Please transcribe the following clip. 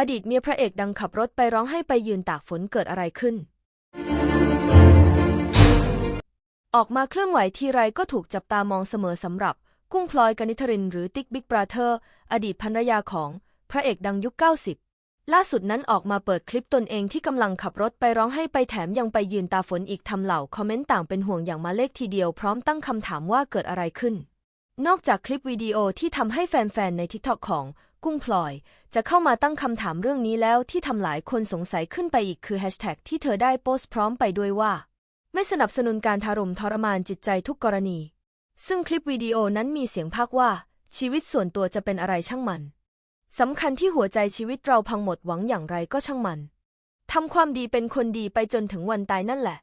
อดีตเมียพระเอกดังขับรถไปร้องให้ไปยืนตากฝนเกิดอะไรขึ้น ออกมาเคลื่อนไหวทีไรก็ถูกจับตามองเสมอสำหรับ กุ้งพลอยกนิธรินหรือติ๊กบิ๊กบราเธอร์ อดีตภรรยาของพระเอกดังยุค 90 ล่าสุดนั้นออกมาเปิดคลิปตนเองที่กำลังขับรถไปร้องให้ไปแถมยังไปยืนตาฝนอีกทำเหล่าคอมเมนต์ต่างเป็นห่วงอย่างมาเลขทีเดียวพร้อมตั้งคำถามว่าเกิดอะไรขึ้น นอกจากคลิปวิดีโอที่ทำให้แฟนๆในทิกตอกของ กุ้งพลอย จะเข้ามาตั้งคำถามเรื่องนี้แล้วที่ทำหลายคนสงสัยขึ้นไปอีกคือแฮชแท็กที่เธอได้โพสต์พร้อมไปด้วยว่า ไม่สนับสนุนการทารุณทรมานจิตใจทุกกรณี ซึ่งคลิปวิดีโอนั้นมีเสียงพากว่า ชีวิตส่วนตัวจะเป็นอะไรช่างมันสำคัญที่หัวใจชีวิตเราพังหมดหวังอย่างไรก็ช่างมันทำความดีเป็นคนดีไปจนถึงวันตายนั่นแหละ